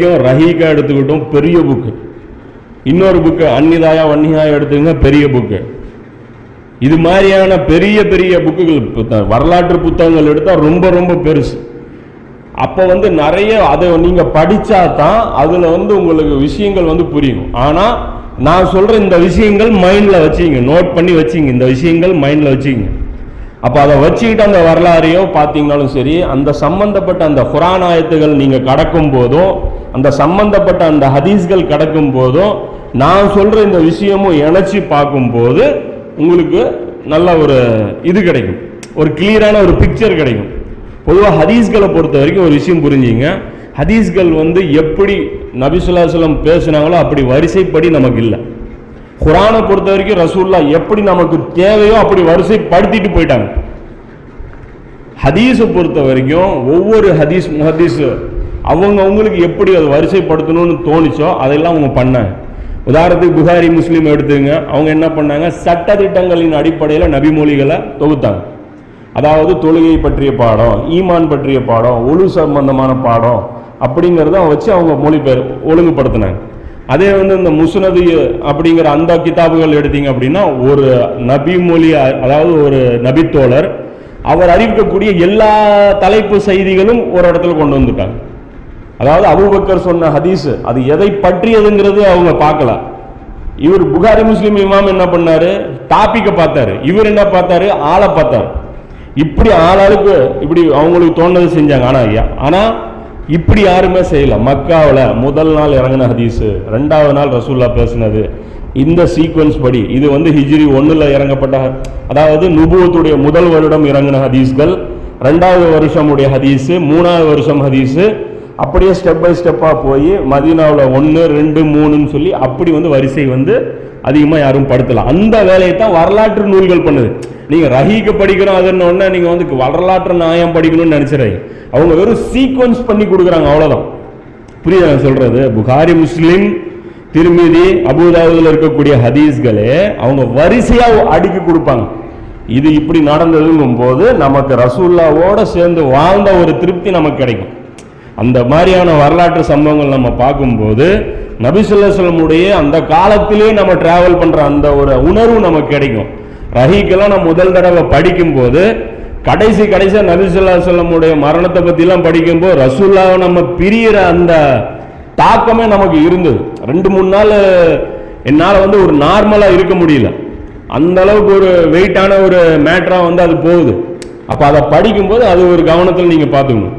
ரஹீகா எடுத்துக்கிட்டோம் பெரிய புக்கு இன்னொரு புக்கு அன்னிதாயா வன்னிதாயா எடுத்துங்க பெரிய புக்கு இது மாதிரியான பெரிய பெரிய புக்குகள் வரலாற்று புத்தகங்கள் எடுத்தால் ரொம்ப ரொம்ப பெருசு. அப்போ வந்து நிறைய அதை நீங்கள் படித்தா தான் அதில் வந்து உங்களுக்கு விஷயங்கள் வந்து புரியும். ஆனால் நான் சொல்கிற இந்த விஷயங்கள் மைண்டில் வச்சுங்க நோட் பண்ணி வச்சுங்க இந்த விஷயங்கள் மைண்டில் வச்சுங்க அப்போ அதை வச்சுக்கிட்டு அந்த வரலாறையோ பார்த்தீங்கனாலும் சரி அந்த சம்பந்தப்பட்ட அந்த குரான் ஆயத்துகள் நீங்கள் கடக்கும் போதும் அந்த சம்பந்தப்பட்ட அந்த ஹதீஸ்கள் கிடக்கும் போதும் நான் சொல்ற இந்த விஷயமும் இணைச்சி பார்க்கும்போது உங்களுக்கு நல்ல ஒரு இது கிடைக்கும். ஒரு கிளியரான ஒரு பிக்சர் கிடைக்கும். பொதுவாக ஹதீஸ்களை பொறுத்த வரைக்கும் ஒரு விஷயம் புரிஞ்சுங்க. ஹதீஸ்கள் வந்து எப்படி நபிசுல்லாசலம் பேசுனாங்களோ அப்படி வரிசைப்படி நமக்கு இல்லை. குரானை பொறுத்த வரைக்கும் ரசூல்லா எப்படி நமக்கு தேவையோ அப்படி வரிசைப்படுத்திட்டு போயிட்டாங்க. ஹதீஸை பொறுத்த வரைக்கும் ஒவ்வொரு ஹதீஸ் முஹதீஸ் அவங்க அவங்களுக்கு எப்படி அதை வரிசைப்படுத்தணும்னு தோணிச்சோ அதெல்லாம் அவங்க பண்ணாங்க. உதாரணத்துக்கு புகாரி முஸ்லீம் எடுத்துங்க அவங்க என்ன பண்ணாங்க? சட்டதிட்டங்களின் அடிப்படையில் நபிமொழிகளை தொகுத்தாங்க. அதாவது தொழுகை பற்றிய பாடம் ஈமான் பற்றிய பாடம் ஒழு சம்பந்தமான பாடம் அப்படிங்கிறத வச்சு அவங்க மொழிபெயர் ஒழுங்குபடுத்தினாங்க. அதே வந்து இந்த முசுனது அப்படிங்கிற அந்த கிதாபுகள் எடுத்தீங்க அப்படின்னா ஒரு நபி மொழி அதாவது ஒரு நபித்தோழர் அவர் அறிவிக்கக்கூடிய எல்லா தலைப்பு செய்திகளும் ஒரு இடத்துல கொண்டு வந்துட்டாங்க. அதாவது அபுபக்கர் சொன்ன ஹதீஸ் அது எதை பற்றியதுங்கிறது அவங்க பார்க்கல. இவர் புகாரி முஸ்லீம் இமாம் என்ன பண்ணாரு? டாபிக்கை பார்த்தாரு. இவர் என்ன பார்த்தாரு? ஆளை பார்த்தாரு. இப்படி ஆளாளுக்கு இப்படி அவங்களுக்கு தோணுது செஞ்சாங்க. ஆனா ஐயா ஆனா இப்படி யாருமே செய்யல. மக்காவில் முதல் நாள் இறங்கின ஹதீஸ் ரெண்டாவது நாள் ரசூல்லா பேசினது. இந்த சீக்வன்ஸ் படி இது வந்து ஹிஜ்ரி ஒன்றில் இறங்கப்பட்ட அதாவது நுபுவத்துடைய முதல் வருடம் இறங்கின ஹதீஸ்கள் ரெண்டாவது வருஷம் உடைய மூணாவது வருஷம் ஹதீஸு அப்படியே ஸ்டெப் பை ஸ்டெப்பாக போய் மதீனாவில் ஒன்று ரெண்டு மூணுன்னு சொல்லி அப்படி வந்து வரிசை வந்து அதிகமாக யாரும் படுத்தலாம் அந்த வேலையை தான் வரலாற்று நூல்கள் பண்ணுது. நீங்கள் ரஹீக்கு படிக்கிறோம் அதுன்னு ஒன்று நீங்கள் வந்து வரலாற்று நியாயம் படிக்கணும்னு நினச்சிடுறீங்க அவங்க வெறும் சீக்வன்ஸ் பண்ணி கொடுக்குறாங்க அவ்வளோதான் புரியுதா நான் சொல்றது? புகாரி முஸ்லீம் திருமிதி அபுதாபுல இருக்கக்கூடிய ஹதீஸ்களே அவங்க வரிசையாக அடுக்கி கொடுப்பாங்க. இது இப்படி நடந்ததுங்கும் போது நமக்கு ரசூல்லாவோட சேர்ந்து வாழ்ந்த ஒரு திருப்தி நமக்கு கிடைக்கும். அந்த மாதிரியான வரலாற்று சம்பவங்கள் நம்ம பார்க்கும்போது நபிசுல்லமுடைய அந்த காலத்திலே நம்ம டிராவல் பண்ற அந்த ஒரு உணர்வு நமக்கு கிடைக்கும். ரஹீக்கெல்லாம் நம்ம முதல் தடவை படிக்கும்போது கடைசி கடைசியாக நபிசுல்லா சொல்லமுடைய மரணத்தை பத்திலாம் படிக்கும்போது ரசூல்லாவை நம்ம பிரியிற அந்த தாக்கமே நமக்கு இருந்தது. ரெண்டு மூணு நாள் என்னால் வந்து ஒரு நார்மலாக இருக்க முடியல. அந்த அளவுக்கு ஒரு வெயிட்டான ஒரு மேட்டராக வந்து அது போகுது. அப்போ அதை படிக்கும்போது அது ஒரு கவனத்தில் நீங்கள் பார்த்துக்கணும்.